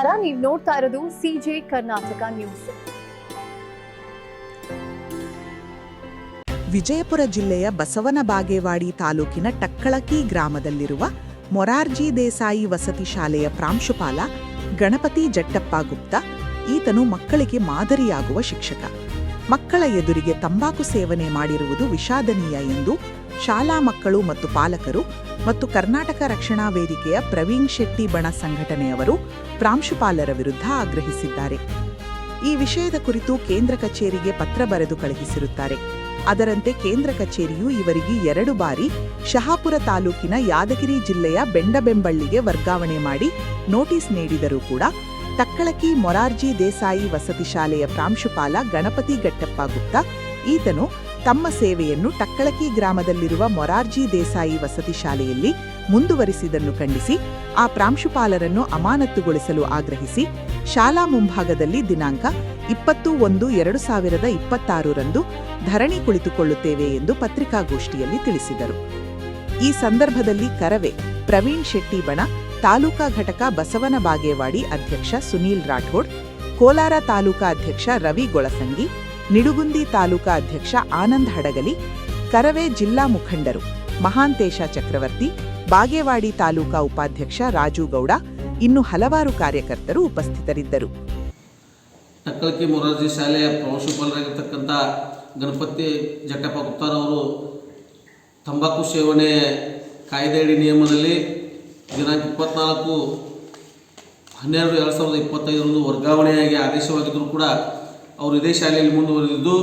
ನಮಸ್ಕಾರ ನೀವು ನೋಡ್ತಾ ಇರೋದು ಸಿಜೆ ಕರ್ನಾಟಕ ನ್ಯೂಸ್ ವಿಜಯಪುರ ಜಿಲ್ಲೆಯ ಬಸವನ ಬಾಗೇವಾಡಿ ತಾಲೂಕಿನ ಟಕ್ಕಳಕಿ ಗ್ರಾಮದಲ್ಲಿರುವ ಮೊರಾರ್ಜಿ ದೇಸಾಯಿ ವಸತಿ ಶಾಲೆಯ ಪ್ರಾಂಶುಪಾಲ ಗಣಪತಿ ಜಟ್ಟಪ್ಪ ಗುಪ್ತ, ಈತನು ಮಕ್ಕಳಿಗೆ ಮಾದರಿಯಾಗುವ ಶಿಕ್ಷಕ. ಮಕ್ಕಳ ಎದುರಿಗೆ ತಂಬಾಕು ಸೇವನೆ ಮಾಡಿರುವುದು ವಿಷಾದನೀಯ ಎಂದು ಶಾಲಾ ಮಕ್ಕಳು ಮತ್ತು ಪಾಲಕರು ಮತ್ತು ಕರ್ನಾಟಕ ರಕ್ಷಣಾ ವೇದಿಕೆಯ ಪ್ರವೀಣ್ ಶೆಟ್ಟಿ ಬಣ ಸಂಘಟನೆಯವರು ಪ್ರಾಂಶುಪಾಲರ ವಿರುದ್ಧ ಆಗ್ರಹಿಸಿದ್ದಾರೆ. ಈ ವಿಷಯದ ಕುರಿತು ಕೇಂದ್ರ ಕಚೇರಿಗೆ ಪತ್ರ ಬರೆದು ಕಳುಹಿಸಿರುತ್ತಾರೆ. ಅದರಂತೆ ಕೇಂದ್ರ ಕಚೇರಿಯು ಇವರಿಗೆ ಎರಡು ಬಾರಿ ಶಹಾಪುರ ತಾಲೂಕಿನ ಯಾದಗಿರಿ ಜಿಲ್ಲೆಯ ಬೆಂಡಬೆಂಬಳ್ಳಿಗೆ ವರ್ಗಾವಣೆ ಮಾಡಿ ನೋಟಿಸ್ ನೀಡಿದರೂ ಕೂಡ ತಕ್ಕಳಕಿ ಮೊರಾರ್ಜಿ ದೇಸಾಯಿ ವಸತಿ ಶಾಲೆಯ ಪ್ರಾಂಶುಪಾಲ ಗಣಪತಿ ಗಟ್ಟಪ್ಪ ಗುಪ್ತ ಈತನು ತಮ್ಮ ಸೇವೆಯನ್ನು ಟಕ್ಕಳಕಿ ಗ್ರಾಮದಲ್ಲಿರುವ ಮೊರಾರ್ಜಿ ದೇಸಾಯಿ ವಸತಿ ಶಾಲೆಯಲ್ಲಿ ಮುಂದುವರಿಸಿದನ್ನು ಖಂಡಿಸಿ, ಆ ಪ್ರಾಂಶುಪಾಲರನ್ನು ಅಮಾನತ್ತುಗೊಳಿಸಲು ಆಗ್ರಹಿಸಿ, ಶಾಲಾ ಮುಂಭಾಗದಲ್ಲಿ ದಿನಾಂಕ ಇಪ್ಪತ್ತು ಒಂದು ಎರಡು ಸಾವಿರದ ಇಪ್ಪತ್ತಾರರಂದು ಧರಣಿ ಕುಳಿತುಕೊಳ್ಳುತ್ತೇವೆ ಎಂದು ಪತ್ರಿಕಾಗೋಷ್ಠಿಯಲ್ಲಿ ತಿಳಿಸಿದರು. ಈ ಸಂದರ್ಭದಲ್ಲಿ ಕರವೆ ಪ್ರವೀಣ್ ಶೆಟ್ಟಿ ಬಣ ತಾಲೂಕಾ ಘಟಕ ಬಸವನ ಬಾಗೇವಾಡಿ ಅಧ್ಯಕ್ಷ ಸುನೀಲ್ ರಾಠೋಡ್, ಕೋಲಾರ ತಾಲೂಕಾ ಅಧ್ಯಕ್ಷ ರವಿ ಗೊಳಸಂಗಿ ನಿಡುಗುಂದಿ ತಾಲೂಕಾ ಅಧ್ಯಕ್ಷ ಆನಂದ್ ಹಡಗಲಿ, ಕರವೇ ಜಿಲ್ಲಾ ಮುಖಂಡರು ಮಹಾಂತೇಶ ಚಕ್ರವರ್ತಿ, ಬಾಗೇವಾಡಿ ತಾಲೂಕಾ ಉಪಾಧ್ಯಕ್ಷ ರಾಜು ಗೌಡ, ಇನ್ನು ಹಲವಾರು ಕಾರ್ಯಕರ್ತರು ಉಪಸ್ಥಿತರಿದ್ದರು. ತಕ್ಕಲಕಿ ಮೊರಾರ್ಜಿ ಶಾಲೆಯ ಪ್ರಾಂಶುಪಾಲರಾಗಿರ್ತಕ್ಕಂಥ ಗಣಪತಿ ಜಟ್ಟಪ್ಪ ಗುಪ್ತಾರವರು ತಂಬಾಕು ಸೇವನೆ ಕಾಯ್ದೆಯಡಿ ನಿಯಮದಲ್ಲಿ ದಿನಾಂಕ ಇಪ್ಪತ್ನಾಲ್ಕು, ಹನ್ನೆರಡು, ಎರಡು ಸಾವಿರದ ಇಪ್ಪತ್ತೈದರಂದು ವರ್ಗಾವಣೆಯಾಗಿ ಆದೇಶವಾಗಿದ್ದರೂ ಕೂಡ ಅವರು ಇದೇ ಶಾಲೆಯಲ್ಲಿ ಮುಂದುವರೆದಿದ್ದು,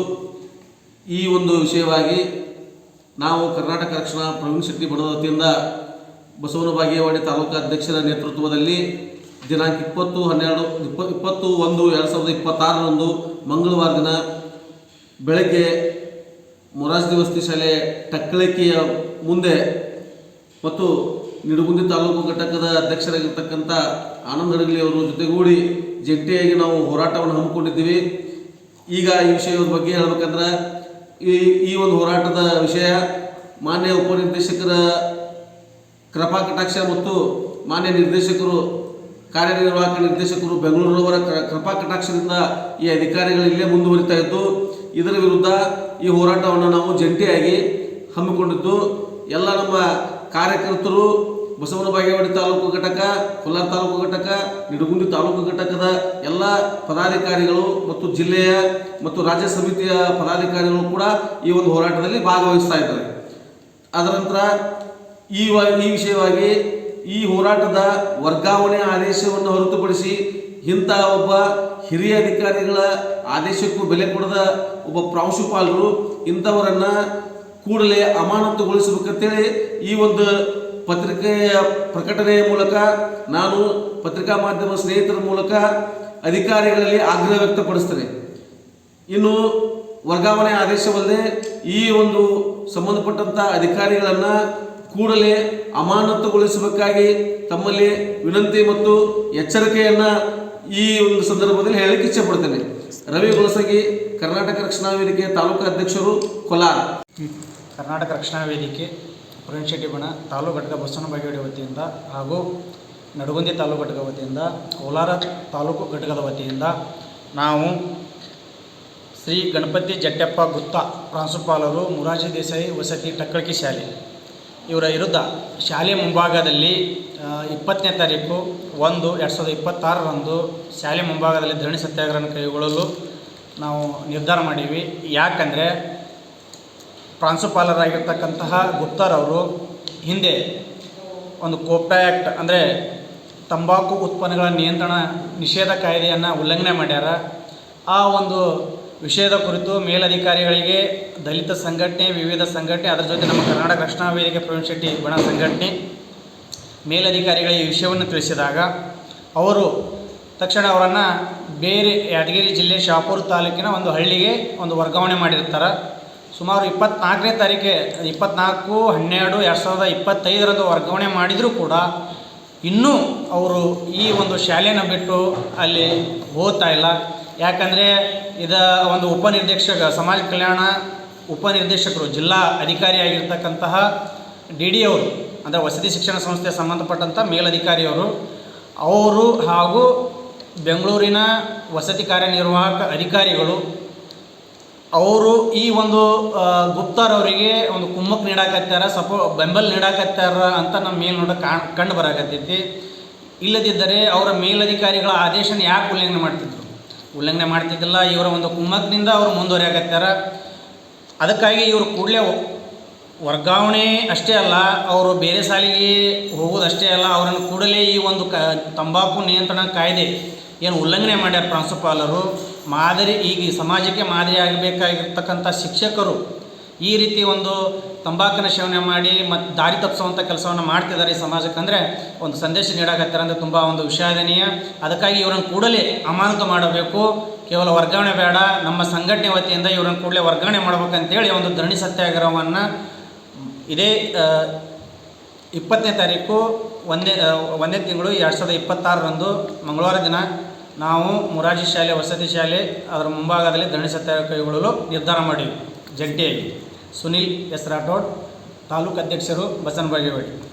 ಈ ಒಂದು ವಿಷಯವಾಗಿ ನಾವು ಕರ್ನಾಟಕ ರಕ್ಷಣಾ ಪ್ರವೀಣ್ ಬಣದ ವತಿಯಿಂದ ಬಸವನ ಬಾಗೇವಾಡಿ ತಾಲೂಕಾ ಅಧ್ಯಕ್ಷರ ನೇತೃತ್ವದಲ್ಲಿ ದಿನಾಂಕ ಇಪ್ಪತ್ತು ಹನ್ನೆರಡು, ಇಪ್ಪ, ಇಪ್ಪತ್ತು ಒಂದು ಎರಡು ಸಾವಿರದ ಇಪ್ಪತ್ತಾರರಂದು ಮಂಗಳವಾರ ದಿನ ಬೆಳಗ್ಗೆ ಮೊರಾರ್ಜಿ ವಸತಿ ಶಾಲೆ ಟಕ್ಕಳಿಕೆಯ ಮುಂದೆ ಮತ್ತು ನಿಡುಗುಂದಿ ತಾಲೂಕು ಘಟಕದ ಅಧ್ಯಕ್ಷರಾಗಿರ್ತಕ್ಕಂಥ ಆನಂದ್ ಹಡಗಲಿ ಅವರು ಜೊತೆಗೂಡಿ ಜಂಟಿಯಾಗಿ ನಾವು ಹೋರಾಟವನ್ನು ಹಮ್ಮಿಕೊಂಡಿದ್ದೀವಿ. ಈಗ ಈ ವಿಷಯದ ಬಗ್ಗೆ ಹೇಳ್ಬೇಕಂದ್ರೆ ಈ ಈ ಒಂದು ಹೋರಾಟದ ವಿಷಯ ಮಾನ್ಯ ಉಪನಿರ್ದೇಶಕರ ಕೃಪಾ ಕಟಾಕ್ಷ ಮತ್ತು ಮಾನ್ಯ ನಿರ್ದೇಶಕರು, ಕಾರ್ಯನಿರ್ವಾಹಕ ನಿರ್ದೇಶಕರು ಬೆಂಗಳೂರವರ ಕೃಪಾ ಕಟಾಕ್ಷದಿಂದ ಈ ಅಧಿಕಾರಿಗಳು ಇಲ್ಲೇ ಮುಂದುವರಿತಾ ಇದ್ದು, ಇದರ ವಿರುದ್ಧ ಈ ಹೋರಾಟವನ್ನು ನಾವು ಜಂಟಿಯಾಗಿ ಹಮ್ಮಿಕೊಂಡಿದ್ದು, ಎಲ್ಲ ನಮ್ಮ ಕಾರ್ಯಕರ್ತರು ಬಸವನ ಬಾಗೇವಾಡಿ ತಾಲೂಕು ಘಟಕ, ಕೋಲಾರ ತಾಲೂಕು ಘಟಕ, ನಿಡಗುಂದಿ ತಾಲೂಕು ಘಟಕದ ಎಲ್ಲ ಪದಾಧಿಕಾರಿಗಳು ಮತ್ತು ಜಿಲ್ಲೆಯ ಮತ್ತು ರಾಜ್ಯ ಸಮಿತಿಯ ಪದಾಧಿಕಾರಿಗಳು ಕೂಡ ಈ ಒಂದು ಹೋರಾಟದಲ್ಲಿ ಭಾಗವಹಿಸ್ತಾ ಇದ್ದಾರೆ. ಅದರ ನಂತರ ಈ ಈ ವಿಷಯವಾಗಿ ಈ ಹೋರಾಟದ ವರ್ಗಾವಣೆ ಆದೇಶವನ್ನು ಹೊರತುಪಡಿಸಿ ಇಂಥ ಒಬ್ಬ ಹಿರಿಯ ಅಧಿಕಾರಿಗಳ ಆದೇಶಕ್ಕೂ ಬೆಲೆ ಕೊಡದ ಒಬ್ಬ ಪ್ರಾಂಶುಪಾಲರು ಇಂಥವರನ್ನು ಕೂಡಲೇ ಅಮಾನತುಗೊಳಿಸಬೇಕಂತೇಳಿ ಈ ಒಂದು ಪತ್ರಿಕೆಯ ಪ್ರಕಟಣೆಯ ಮೂಲಕ, ನಾನು ಪತ್ರಿಕಾ ಮಾಧ್ಯಮ ಸ್ನೇಹಿತರ ಮೂಲಕ ಅಧಿಕಾರಿಗಳಲ್ಲಿ ಆಗ್ರಹ ವ್ಯಕ್ತಪಡಿಸ್ತೇನೆ. ಇನ್ನು ವರ್ಗಾವಣೆ ಆದೇಶವಲ್ಲದೆ ಈ ಒಂದು ಸಂಬಂಧಪಟ್ಟಂಥ ಅಧಿಕಾರಿಗಳನ್ನು ಕೂಡಲೇ ಅಮಾನತುಗೊಳಿಸಬೇಕಾಗಿ ತಮ್ಮಲ್ಲಿ ವಿನಂತಿ ಮತ್ತು ಎಚ್ಚರಿಕೆಯನ್ನು ಈ ಒಂದು ಸಂದರ್ಭದಲ್ಲಿ ಹೇಳಲಿಕ್ಕೆ ಇಚ್ಛೆಪಡ್ತೇನೆ. ರವಿ ಗುಲಸಗಿ ಕರ್ನಾಟಕ ರಕ್ಷಣಾ ವೇದಿಕೆ ತಾಲೂಕು ಅಧ್ಯಕ್ಷರು, ಕೊಲಾರ. ಕರ್ನಾಟಕ ರಕ್ಷಣಾ ವೇದಿಕೆ ಬಣ ತಾಲೂಕು ಘಟಕ ಬಸವನ ಬಾಗೇವಾಡಿ ವತಿಯಿಂದ ಹಾಗೂ ನಡುಗುಂದಿ ತಾಲೂಕು ಘಟಕ ವತಿಯಿಂದ, ಕೋಲಾರ ತಾಲೂಕು ಘಟಕದ ವತಿಯಿಂದ ನಾವು ಶ್ರೀ ಗಣಪತಿ ಜಟ್ಟಪ್ಪ ಗುತ್ತ ಪ್ರಾಂಶುಪಾಲರು ಮುರಾಜಿ ದೇಸಾಯಿ ವಸತಿ ಟಕ್ಕಳಕಿ ಶಾಲೆ. ಇವರ ವಿರುದ್ಧ ಶಾಲೆ ಮುಂಭಾಗದಲ್ಲಿ ಇಪ್ಪತ್ತನೇ ತಾರೀಕು ಒಂದು ಎರಡು ಸಾವಿರದ ಇಪ್ಪತ್ತಾರರಂದು ಶಾಲೆ ಮುಂಭಾಗದಲ್ಲಿ ಧರಣಿ ಸತ್ಯಾಗ್ರಹ ಕೈಗೊಳ್ಳಲು ನಾವು ನಿರ್ಧಾರ ಮಾಡೀವಿ. ಯಾಕಂದರೆ ಪ್ರಾಂಶುಪಾಲರಾಗಿರ್ತಕ್ಕಂತಹ ಗುಪ್ತರವರು ಹಿಂದೆ ಒಂದು ಕೋಪ್ಟಾ ಆ್ಯಕ್ಟ್ ಅಂದರೆ ತಂಬಾಕು ಉತ್ಪನ್ನಗಳ ನಿಯಂತ್ರಣ ನಿಷೇಧ ಕಾಯ್ದೆಯನ್ನು ಉಲ್ಲಂಘನೆ ಮಾಡ್ಯಾರ. ಆ ಒಂದು ವಿಷಯದ ಕುರಿತು ಮೇಲಧಿಕಾರಿಗಳಿಗೆ ದಲಿತ ಸಂಘಟನೆ, ವಿವಿಧ ಸಂಘಟನೆ, ಅದರ ಜೊತೆ ನಮ್ಮ ಕರ್ನಾಟಕ ರಕ್ಷಣಾ ವೇದಿಕೆ ಪ್ರವೀಣ್ ಶೆಟ್ಟಿ ಬಣ ಸಂಘಟನೆ ಮೇಲಧಿಕಾರಿಗಳಿಗೆ ಈ ವಿಷಯವನ್ನು ತಿಳಿಸಿದಾಗ ಅವರು ತಕ್ಷಣ ಅವರನ್ನು ಬೇರೆ ಯಾದಗಿರಿ ಜಿಲ್ಲೆ ಶಾಪೂರ್ ತಾಲೂಕಿನ ಒಂದು ಹಳ್ಳಿಗೆ ಒಂದು ವರ್ಗಾವಣೆ ಮಾಡಿರ್ತಾರೆ. ಸುಮಾರು ಇಪ್ಪತ್ನಾಲ್ಕನೇ ತಾರೀಕೆ ಇಪ್ಪತ್ನಾಲ್ಕು, ಹನ್ನೆರಡು, ಎರಡು ಸಾವಿರದ ಇಪ್ಪತ್ತೈದರಂದು ವರ್ಗಾವಣೆ ಮಾಡಿದರೂ ಕೂಡ ಇನ್ನೂ ಅವರು ಈ ಒಂದು ಶಾಲೆಯನ್ನು ಬಿಟ್ಟು ಅಲ್ಲಿ ಓದ್ತಾ ಇಲ್ಲ. ಯಾಕಂದರೆ ಇದ ಒಂದು ಉಪನಿರ್ದೇಶಕ, ಸಮಾಜ ಕಲ್ಯಾಣ ಉಪನಿರ್ದೇಶಕರು, ಜಿಲ್ಲಾ ಅಧಿಕಾರಿಯಾಗಿರ್ತಕ್ಕಂತಹ ಡಿ ಡಿ ಅವರು, ಅಂದರೆ ವಸತಿ ಶಿಕ್ಷಣ ಸಂಸ್ಥೆ ಸಂಬಂಧಪಟ್ಟಂಥ ಮೇಲಧಿಕಾರಿಯವರು ಅವರು ಹಾಗೂ ಬೆಂಗಳೂರಿನ ವಸತಿ ಕಾರ್ಯನಿರ್ವಾಹಕ ಅಧಿಕಾರಿಗಳು ಅವರು ಈ ಒಂದು ಗುಪ್ತಾರ್ ಅವರಿಗೆ ಒಂದು ಕುಮ್ಮಕ್ ನೀಡಾಕತ್ತಾರ, ಸಪೋ, ಬೆಂಬಲ ನೀಡಾಕತ್ತಾರ ಅಂತ ನಮ್ಮ ಮೇಲ್ನೋಟ ಕಾಣ್ ಕಂಡು ಬರಾಕತ್ತೈತಿ. ಇಲ್ಲದಿದ್ದರೆ ಅವರ ಮೇಲಧಿಕಾರಿಗಳ ಆದೇಶನ ಯಾಕೆ ಉಲ್ಲಂಘನೆ ಮಾಡ್ತಿದ್ರು? ಉಲ್ಲಂಘನೆ ಮಾಡ್ತಿದ್ದಿಲ್ಲ, ಇವರ ಒಂದು ಕುಮ್ಮಕ್ನಿಂದ ಅವರು ಮುಂದುವರಿಯಾಕತ್ತಾರ. ಅದಕ್ಕಾಗಿ ಇವರು ಕೂಡಲೇ ವರ್ಗಾವಣೆ ಅಷ್ಟೇ ಅಲ್ಲ, ಅವರು ಬೇರೆ ಸಾಲಿಗೆ ಹೋಗೋದಷ್ಟೇ ಅಲ್ಲ, ಅವರನ್ನು ಕೂಡಲೇ ಈ ಒಂದು ಕ, ತಂಬಾಕು ನಿಯಂತ್ರಣ ಕಾಯ್ದೆ ಏನು ಉಲ್ಲಂಘನೆ ಮಾಡ್ಯಾರ ಪ್ರಾಂಶುಪಾಲರು ಮಾದರಿ, ಈಗ ಸಮಾಜಕ್ಕೆ ಮಾದರಿ ಆಗಬೇಕಾಗಿರ್ತಕ್ಕಂಥ ಶಿಕ್ಷಕರು ಈ ರೀತಿ ಒಂದು ತಂಬಾಕನ ಸೇವನೆ ಮಾಡಿ ಮತ್ತು ದಾರಿ ತಪ್ಪಿಸುವಂಥ ಕೆಲಸವನ್ನು ಮಾಡ್ತಿದ್ದಾರೆ ಈ ಸಮಾಜಕ್ಕೆ ಅಂದರೆ ಒಂದು ಸಂದೇಶ ನೀಡಾಕತ್ತಾರೆ ಅಂದರೆ ತುಂಬ ಒಂದು ವಿಷಾದನೀಯ. ಅದಕ್ಕಾಗಿ ಇವರನ್ನು ಕೂಡಲೇ ಅಮಾನತು ಮಾಡಬೇಕು. ಕೇವಲ ವರ್ಗಾವಣೆ ಬೇಡ. ನಮ್ಮ ಸಂಘಟನೆ ವತಿಯಿಂದ ಇವರನ್ನು ಕೂಡಲೇ ವರ್ಗಾವಣೆ ಮಾಡಬೇಕಂತೇಳಿ ಒಂದು ಧರಣಿ ಸತ್ಯಾಗ್ರಹವನ್ನು ಇದೇ ಇಪ್ಪತ್ತನೇ ತಾರೀಕು, ಒಂದೇ ಒಂದೇ ತಿಂಗಳು ಎರಡು ಸಾವಿರದ ಇಪ್ಪತ್ತಾರರಂದು ಮಂಗಳವಾರ ದಿನ ನಾವು ಮೊರಾರ್ಜಿ ಶಾಲೆ, ವಸತಿ ಶಾಲೆ, ಅದರ ಮುಂಭಾಗದಲ್ಲಿ ಧರಣಿ ಸತ್ಯಾಗ್ರಹ ಕೈಗೊಳ್ಳಲು ನಿರ್ಧಾರ ಮಾಡಿವಿ. ಜಂಟಿಯಾಗಿ. ಸುನಿಲ್ ಎಸ್ ರಾಠೋಡ್ ತಾಲೂಕು ಅಧ್ಯಕ್ಷರು ಬಸನ್ ಬಾಗೇವಾಡಿ